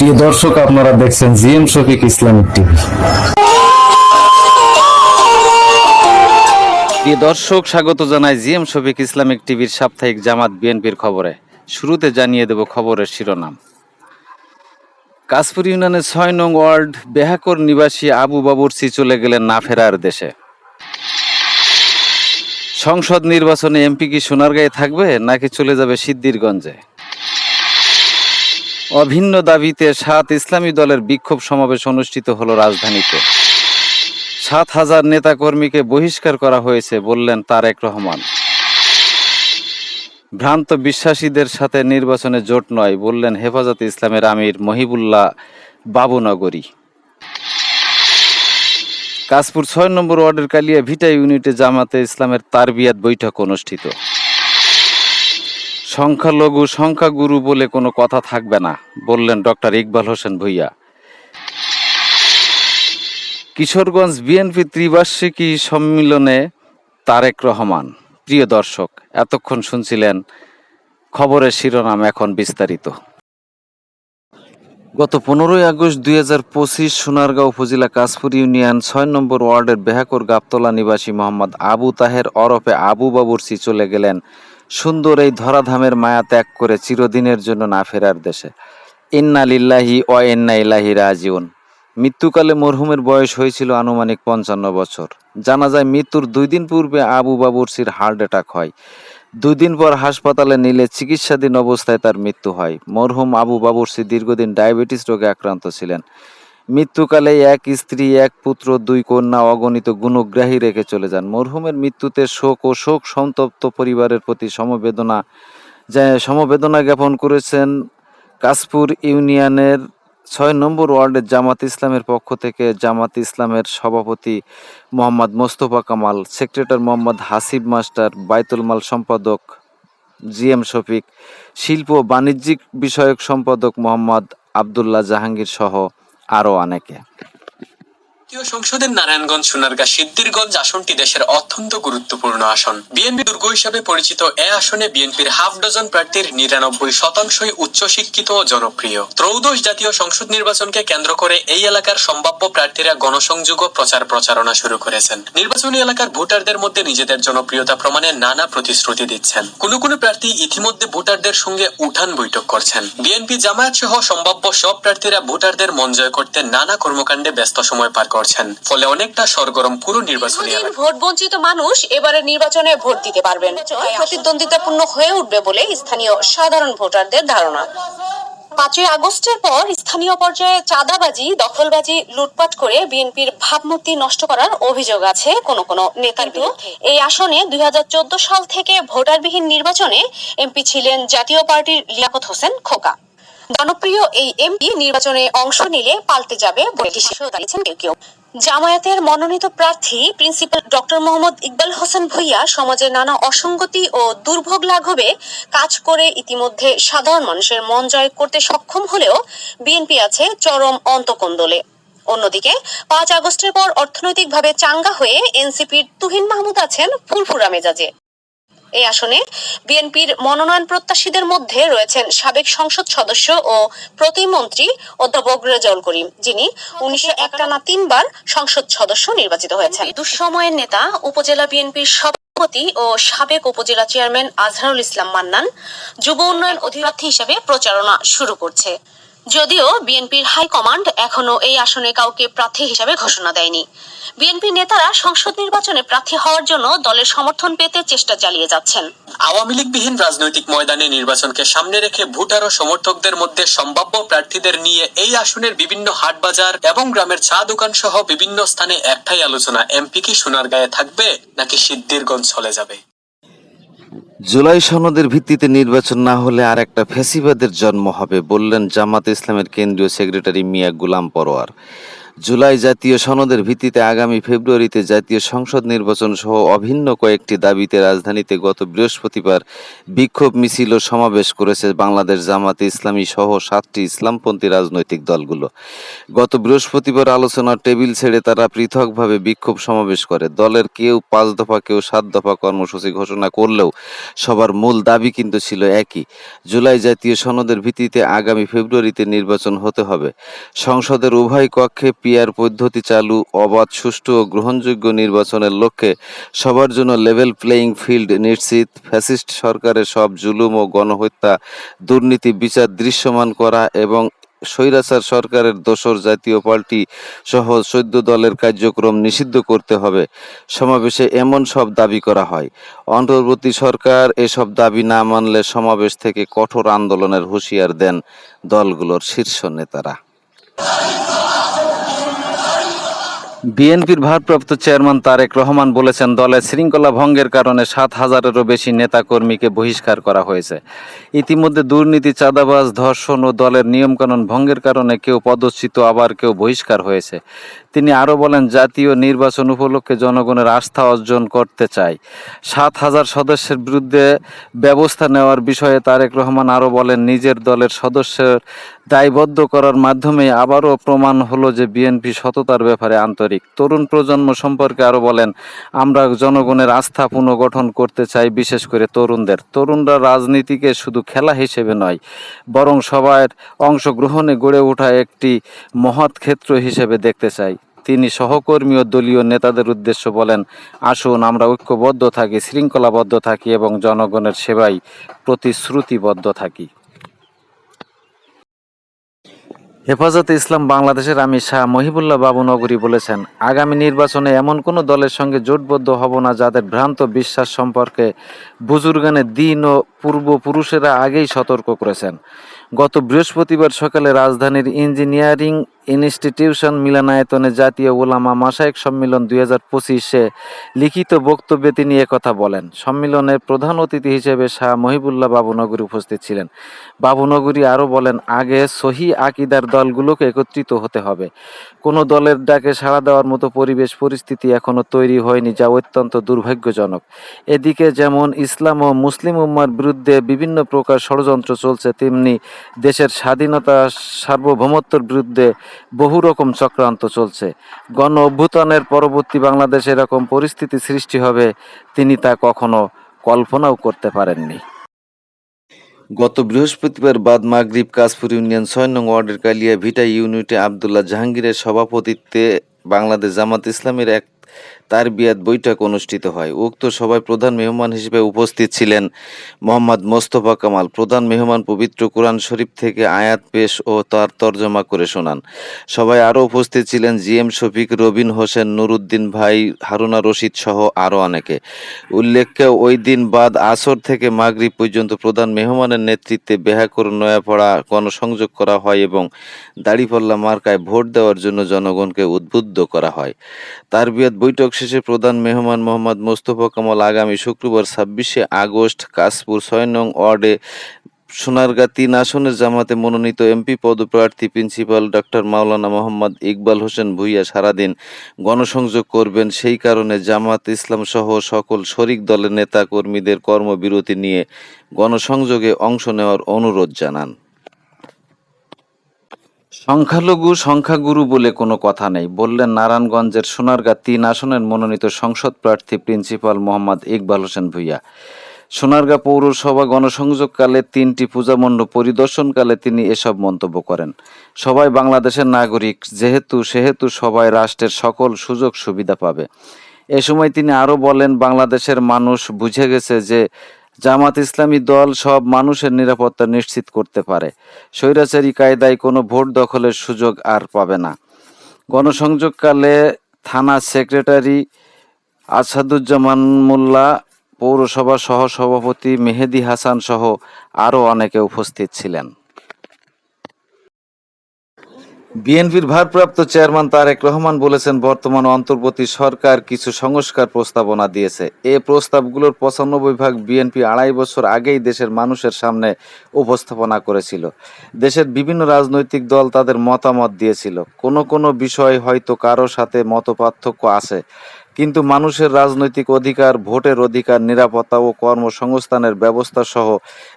প্রিয় দর্শক, আপনারা দেখছেন জিএম শফিক ইসলামিক টিভি। প্রিয় দর্শক, স্বাগত জানাই জিএম শফিক ইসলামিক টিভির সাপ্তাহিক জামাত বিএনপির খবরে। শুরুতে জানিয়ে দেব খবরের শিরোনাম। কাশপুর ইউনিয়নের ছয় নং ওয়ার্ড বেহাকর নিবাসী আবু বাবুরসি চলে গেলেন না ফেরার দেশে। সংসদ নির্বাচনে এমপি কি সোনারগাঁয়ে থাকবে, নাকি চলে যাবে সিদ্দিরগঞ্জে অভিন্ন দাবিতে সাত ইসলামী দলের বিক্ষোভ সমাবেশ অনুষ্ঠিত হলো রাজধানীতে। সাত হাজার নেতাকর্মীকে বহিষ্কার করা হয়েছে বললেন তারেক রহমান। ভ্রান্ত বিশ্বাসীদের সাথে নির্বাচনে জোট নয়, বললেন হেফাজতে ইসলামের আমির মহিবুল্লাহ বাবুনগরী। কাশপুর ছয় নম্বর ওয়ার্ডের কালিয়া ভিটা ইউনিটে জামাতে ইসলামের তারবিয়াত বৈঠক অনুষ্ঠিত। সংখ্যালঘু সংখ্যাগুরু বলে কোনো কথা থাকবে না, বললেন ডক্টর ইকবাল হোসেন ভুইয়া। কিশোরগঞ্জ বিএনপি ত্রিবার্ষিকী সম্মিলনে তারেক রহমান। প্রিয় দর্শক, এতক্ষণ শুনছিলেন খবরের শিরোনাম এখন বিস্তারিত। গত পনেরোই আগস্ট দুই হাজার পঁচিশ সোনারগাঁও উপজেলা কাশপুর ইউনিয়ন ছয় নম্বর ওয়ার্ডের বেহাকর গাবতলা নিবাসী মোহাম্মদ আবু তাহের অরফে আবু বাবুরসি চলে গেলেন সুন্দর এই ধরাধামের মায়া ত্যাগ করে চিরদিনের জন্য না ফেরার দেশে। ইন্না লিল্লাহি ও ইন্না ইলাহি রাজিউন। মৃত্যুকালে মরহুমের বয়স হয়েছিল আনুমানিক পঞ্চান্ন বছর। জানা যায় মৃত্যুর দুই দিন পূর্বে আবু বাবুরসির হার্ট অ্যাটাক হয়। দুই দিন পর হাসপাতালে নিলে চিকিৎসাধীন অবস্থায় তার মৃত্যু হয়। মরহুম আবু বাবুরসি দীর্ঘদিন ডায়াবেটিস রোগে আক্রান্ত ছিলেন। মৃত্যুকালে এক স্ত্রী, এক পুত্র, দুই কন্যা অগণিত গুণগ্রাহী রেখে চলে যান। মরহুমের মৃত্যুতে শোক ও শোক সন্তপ্ত পরিবারের প্রতি সমবেদনা সমবেদনা জ্ঞাপন করেছেন কাশপুর ইউনিয়নের ছয় নম্বর ওয়ার্ডের জামাত ইসলামের পক্ষ থেকে জামাত ইসলামের সভাপতি মোহাম্মদ মোস্তফা কামাল, সেক্রেটারি মোহাম্মদ হাসিব মাস্টার, বাইতুল মাল সম্পাদক জি এম শফিক, শিল্প বাণিজ্যিক বিষয়ক সম্পাদক মোহাম্মদ আবদুল্লাহ জাহাঙ্গীর সহ আরও অনেকে। জাতীয় সংসদের নারায়ণগঞ্জ, সোনারগাঁ সিদ্দিরগঞ্জ আসনটি দেশের অত্যন্ত গুরুত্বপূর্ণ আসন। বিএনপি দুর্গ হিসাবে পরিচিত এ আসনে বিএনপির হাফ ডজন প্রার্থীর নিরানব্বই শতাংশই উচ্চশিক্ষিত ও জনপ্রিয়। ত্রয়োদশ জাতীয় সংসদ নির্বাচনকে কেন্দ্র করে এই এলাকার সম্ভাব্য প্রার্থীরা গণসংযোগ ও প্রচার প্রচারণা শুরু করেছেন। নির্বাচনী এলাকার ভোটারদের মধ্যে নিজেদের জনপ্রিয়তা প্রমাণে নানা প্রতিশ্রুতি দিচ্ছেন। কোন কোন প্রার্থী ইতিমধ্যে ভোটারদের সঙ্গে উঠান বৈঠক করছেন। বিএনপি জামায়াত সহ সম্ভাব্য সব প্রার্থীরা ভোটারদের মন জয় করতে নানা কর্মকাণ্ডে ব্যস্ত সময় পার করছেন। ফলে অনেকটা সরগরম পুরো নির্বাচনী এলাকা। ভোট বঞ্চিত মানুষ এবারের নির্বাচনে ভোট দিতে পারবেন। প্রতিদ্বন্দ্বিতাপূর্ণ হয়ে উঠবে বলে স্থানীয় সাধারণ ভোটারদের ধারণা। পাঁচই আগস্টের পর স্থানীয় পর্যায়ে চাঁদাবাজি দখলবাজি লুটপাট করে বিএনপির ভাবমূর্তি নষ্ট করার অভিযোগ আছে কোন কোন নেতার বিরুদ্ধে। এই আসনে দুই হাজার চোদ্দ সাল থেকে ভোটারবিহীন নির্বাচনে এমপি ছিলেন জাতীয় পার্টির লিয়াকত হোসেন খোকা। জনপ্রিয় এই এমপি নির্বাচনে অংশ নিলে পাল্টে যাবে কেউ কেউ। জামায়াতের মনোনীত প্রার্থী প্রিন্সিপাল ডক্টর মোহাম্মদ ইকবাল হোসেন ভুইয়া সমাজের নানা অসঙ্গতি ও দুর্ভোগ লাঘবে কাজ করে ইতিমধ্যে সাধারণ মানুষের মন জয় করতে সক্ষম হলেও বিএনপি আছে চরম অন্তকোন্দলে। অন্যদিকে পাঁচ আগস্টের পর অর্থনৈতিকভাবে চাঙ্গা হয়ে এনসিপির তুহিন মাহমুদ আছেন ফুরফুরা মেজাজে। এই আসনে বিএনপির মনোনয়ন প্রত্যাশীদের মধ্যে রয়েছেন সাবেক সংসদ সদস্য ও প্রতিমন্ত্রী অধ্যাপক রেজাউল করিম, যিনি উনিশশো একটানা তিনবার সংসদ সদস্য নির্বাচিত হয়েছেন। দুঃসময়ের নেতা, উপজেলা বিএনপির সভাপতি ও সাবেক উপজেলা চেয়ারম্যান আজহারুল ইসলাম মান্নান যুব উন্নয়ন অধিপ্রার্থী হিসেবে প্রচারণা শুরু করছে। যদিও বিএনপির হাইকমান্ড এখনও এই আসনে কাউকে প্রার্থী হিসাবে ঘোষণা দেয়নি। বিএনপি নেতারা সংসদ নির্বাচনে প্রার্থী হওয়ার জন্য দলের সমর্থন পেতে চেষ্টা চালিয়ে যাচ্ছেন। আওয়ামী লীগবিহীন রাজনৈতিক ময়দানে নির্বাচনকে সামনে রেখে ভোটার ও সমর্থকদের মধ্যে সম্ভাব্য প্রার্থীদের নিয়ে এই আসনের বিভিন্ন হাট বাজার এবং গ্রামের চা দোকান সহ বিভিন্ন স্থানে একটাই আলোচনা, এমপি কি সোনার সোনারগাঁয়ে থাকবে নাকি সিদ্ধিরগঞ্জ চলে যাবে? জুলাই সনদের ভিত্তিতে নির্বাচন না হলে আর একটা ফেসিবাদের জন্ম হবে, বললেন জামাত ইসলামের কেন্দ্রীয় সেক্রেটারি মিয়া গুলাম পরোয়ার। জুলাই জাতীয় সনদের ভিত্তিতে আগামী ফেব্রুয়ারিতে জাতীয় সংসদ নির্বাচন সহ অভিন্ন কয়েকটি দাবিতে রাজধানীতে গত বৃহস্পতিবার বিক্ষোভ মিছিল ও সমাবেশ করেছে বাংলাদেশ জামাতে ইসলামী সহ সাতটি ইসলামপন্থী রাজনৈতিক দলগুলো। গত বৃহস্পতিবার আলোচনার টেবিল ছেড়ে তারা পৃথকভাবে বিক্ষোভ সমাবেশ করে। দলের কেউ পাঁচ দফা, কেউ সাত দফা কর্মসূচি ঘোষণা করলেও সবার মূল দাবি কিন্তু ছিল একই। জুলাই জাতীয় সনদের ভিত্তিতে আগামী ফেব্রুয়ারিতে নির্বাচন হতে হবে। সংসদের উভয় কক্ষে পিয়ার পদ্ধতি চালু, অবাধ, সুষ্ঠু ও গ্রহণযোগ্য নির্বাচনের লক্ষ্যে সবার জন্য লেভেল প্লেয়িং ফিল্ড নিশ্চিত। ফ্যাসিস্ট সরকারের সব জুলুম ও গণহত্যা, দুর্নীতি বিচার দৃশ্যমান করা এবং স্বৈরাচার সরকারের দোসর জাতীয় পার্টি সহ চোদ্দ দলের কার্যক্রম নিষিদ্ধ করতে হবে। সমাবেশে এমন সব দাবি করা হয়। অন্তর্বর্তী সরকার এসব দাবি না মানলে সমাবেশ থেকে কঠোর আন্দোলনের হুঁশিয়ার দেন দলগুলোর শীর্ষ নেতারা। বিএনপির ভারপ্রাপ্ত চেয়ারম্যান তারেক রহমান বলেছেন, দলের শৃঙ্খলা ভঙ্গের কারণে সাত হাজারেরও বেশি নেতাকর্মীকে বহিষ্কার করা হয়েছে। ইতিমধ্যে দুর্নীতি, চাঁদাবাজ, ধর্ষণ ও দলের নিয়মকানুন ভঙ্গের কারণে কেউ পদচ্যুত, আবার কেউ বহিষ্কার হয়েছে। তিনি আরও বলেন, জাতীয় নির্বাচন উপলক্ষে জনগণের আস্থা অর্জন করতে চাই। সাত হাজার সদস্যের বিরুদ্ধে ব্যবস্থা নেওয়ার বিষয়ে তারেক রহমান আরও বলেন, নিজের দলের সদস্যের দায়বদ্ধ করার মাধ্যমে আবারও প্রমাণ হলো যে বিএনপি সততার ব্যাপারে আন্তরিক। তরুণ প্রজন্ম সম্পর্কে আরও বলেন, আমরা জনগণের আস্থা পুনর্গঠন করতে চাই, বিশেষ করে তরুণদের। তরুণরা রাজনীতিকে শুধু খেলা হিসেবে নয়, বরং সবার অংশগ্রহণে গড়ে ওঠা একটি মহৎ ক্ষেত্র হিসেবে দেখতে চাই। তিনি সহকর্মী ও দলীয় নেতাদের উদ্দেশ্য বলেন, আসুন আমরা ঐক্যবদ্ধ থাকি, শৃঙ্খলাবদ্ধ থাকি এবং জনগণের সেবায় প্রতিশ্রুতিবদ্ধ থাকি। হেফাজতে ইসলাম বাংলাদেশের আমি শাহ মহিবুল্লাহ বাবু নগরী বলেছেন, আগামী নির্বাচনে এমন কোনো দলের সঙ্গে জোটবদ্ধ হব না যাদের ভ্রান্ত বিশ্বাস সম্পর্কে বুজুর্গানে দিন ও পূর্বপুরুষেরা আগেই সতর্ক করেছেন। গত বৃহস্পতিবার সকালে রাজধানীর ইঞ্জিনিয়ারিং ইনস্টিটিউশন মিলনায়তনে জাতীয় ওলামা মাসায়েক সম্মেলন দুই হাজার পঁচিশে লিখিত বক্তব্যে তিনি একথা বলেন, সম্মেলনের প্রধান অতিথি হিসেবে শাহ মহিবুল্লাহ বাবুনগরী উপস্থিত ছিলেন। বাবুনগরী আরও বলেন, আগে সহি আকিদার দলগুলোকে একত্রিত হতে হবে। কোনো দলের ডাকে সাড়া দেওয়ার মতো পরিবেশ, পরিস্থিতি এখনও তৈরি হয়নি, যা অত্যন্ত দুর্ভাগ্যজনক। এদিকে যেমন ইসলাম ও মুসলিম উম্মার বিরুদ্ধে বিভিন্ন প্রকার ষড়যন্ত্র চলছে, তেমনি দেশের স্বাধীনতা সার্বভৌমত্বের বিরুদ্ধে বহু রকম চক্রান্ত চলছে। গণ অভ্যুত্থানের পরবর্তী বাংলাদেশে এরকম পরিস্থিতি সৃষ্টি হবে, তিনি তা কখনো কল্পনাও করতে পারেননি। গত বৃহস্পতিবার বাদ মাগরীব কাশপুর ইউনিয়ন ছয় নং ওয়ার্ডের কালিয়া ভিটা ইউনিটে আবদুল্লাহ জাহাঙ্গীরের সভাপতিত্বে বাংলাদেশ জামাত ইসলামের এক তার বিয়াত বৈঠক অনুষ্ঠিত হয়। উক্ত সভায় প্রধান মেহমান হিসেবে উপস্থিত ছিলেন মোহাম্মদ মোস্তফা কামাল। প্রধান মেহমান পবিত্র কোরআন শরীফ থেকে আয়াত পেশ ও তার তর্জমা করে শোনান। সবাই আরও উপস্থিত ছিলেন জি এম শফিক, রবিন হোসেন, নুরুদ্দিন ভাই, হারুনা রশিদ সহ আরও অনেকে। উল্লেখ্য, ওই দিন বাদ আসর থেকে মাগরিব পর্যন্ত প্রধান মেহমানের নেতৃত্বে বেহাকর নয়াপাড়া গণসংযোগ করা হয় এবং দাড়িপাল্লা মার্কায় ভোট দেওয়ার জন্য জনগণকে উদ্বুদ্ধ করা হয়। তার বিয়াত বৈঠক শেষে প্রধান মেহমান মোহাম্মদ মোস্তফা কামাল আগামী শুক্রবার ছাব্বিশে আগস্ট কাশপুর ছয় নং ওয়ার্ডে সোনারগাঁ তিন আসনের জামাতে মনোনীত এমপি পদপ্রার্থী প্রিন্সিপাল ডক্টর মাওলানা মোহাম্মদ ইকবাল হোসেন ভুইয়া সারাদিন গণসংযোগ করবেন। সেই কারণে জামাত ইসলাম সহ সকল শরিক দলের নেতা কর্মীদের কর্মবিরতি নিয়ে গণসংযোগে অংশ নেওয়ার অনুরোধ জানান। সংখ্যালঘু সংখ্যাগুরু বলে কোনো কথা নেই। বললেন নারায়ণগঞ্জের সোনারগাঁ তিন আসনের মনোনীত সংসদ প্রার্থী প্রিন্সিপাল মোহাম্মদ ইকবাল হোসেন ভুইয়া। সোনারগাঁ পৌরসভা গণসংযোগকালে তিনটি পূজামণ্ডপ পরিদর্শনকালে তিনি এসব মন্তব্য করেন। সবাই বাংলাদেশের নাগরিক, যেহেতু সেহেতু সবাই রাষ্ট্রের সকল সুযোগ সুবিধা পাবে। এ সময় তিনি আরও বলেন, বাংলাদেশের মানুষ বুঝে গেছে যে জামাত ইসলামী দল সব মানুষের নিরাপত্তা নিশ্চিত করতে পারে। স্বৈরাচারী কায়দায় কোনো ভোট দখলের সুযোগ আর পাবে না। গণসংযোগকালে থানা সেক্রেটারি আসাদুজ্জামান মোল্লা, পৌরসভা সহ সভাপতি মেহেদি হাসান সহ আরও অনেকে উপস্থিত ছিলেন। বিএনপির ভারপ্রাপ্ত চেয়ারম্যান তারেক রহমান বলেছেন, বর্তমান অন্তর্বর্তী সরকার কিছু সংস্কার প্রস্তাবনা দিয়েছে। এ প্রস্তাবগুলোর পঁচানব্বই ভাগ বিএনপি আড়াই বছর আগেই দেশের মানুষের সামনে উপস্থাপনা করেছিল। দেশের বিভিন্ন রাজনৈতিক দল তাদের মতামত দিয়েছিল। কোনো কোনো বিষয় হয়তো কারও সাথে মতপার্থক্য আছে। কিন্তু মানুষের রাজনৈতিক অধিকার, ভোটের অধিকার, নিরাপত্তা ও কর্মসংস্থানের ব্যবস্থা সহ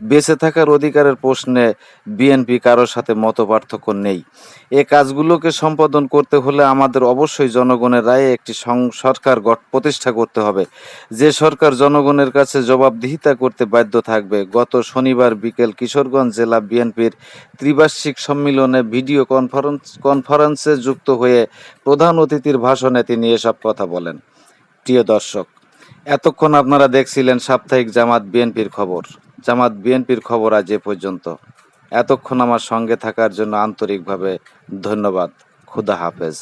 বেঁচে থাকার অধিকারের প্রশ্নে বিএনপি কারোর সাথে মতপার্থক্য নেই। এ কাজগুলোকে সম্পাদন করতে হলে আমাদের অবশ্যই জনগণের রায়ে একটি সরকার প্রতিষ্ঠা করতে হবে। যে সরকার জনগণের কাছে জবাবদিহিতা করতে বাধ্য থাকবে, গত শনিবার বিকেল কিশোরগঞ্জ জেলা বিএনপির ত্রিবার্ষিক সম্মেলনে ভিডিও কনফারেন্স, কনফারেন্সে যুক্ত হয়ে প্রধান অতিথির ভাষণে তিনি এসব কথা বলেন। প্রিয় দর্শক, এতক্ষণ আপনারা দেখছিলেন সাপ্তাহিক জামাত বিএনপির খবর। জামাত বিএনপির খবর আজ এ পর্যন্ত। এতক্ষণ আমার সঙ্গে থাকার জন্য আন্তরিকভাবে ধন্যবাদ। খুদা হাফেজ।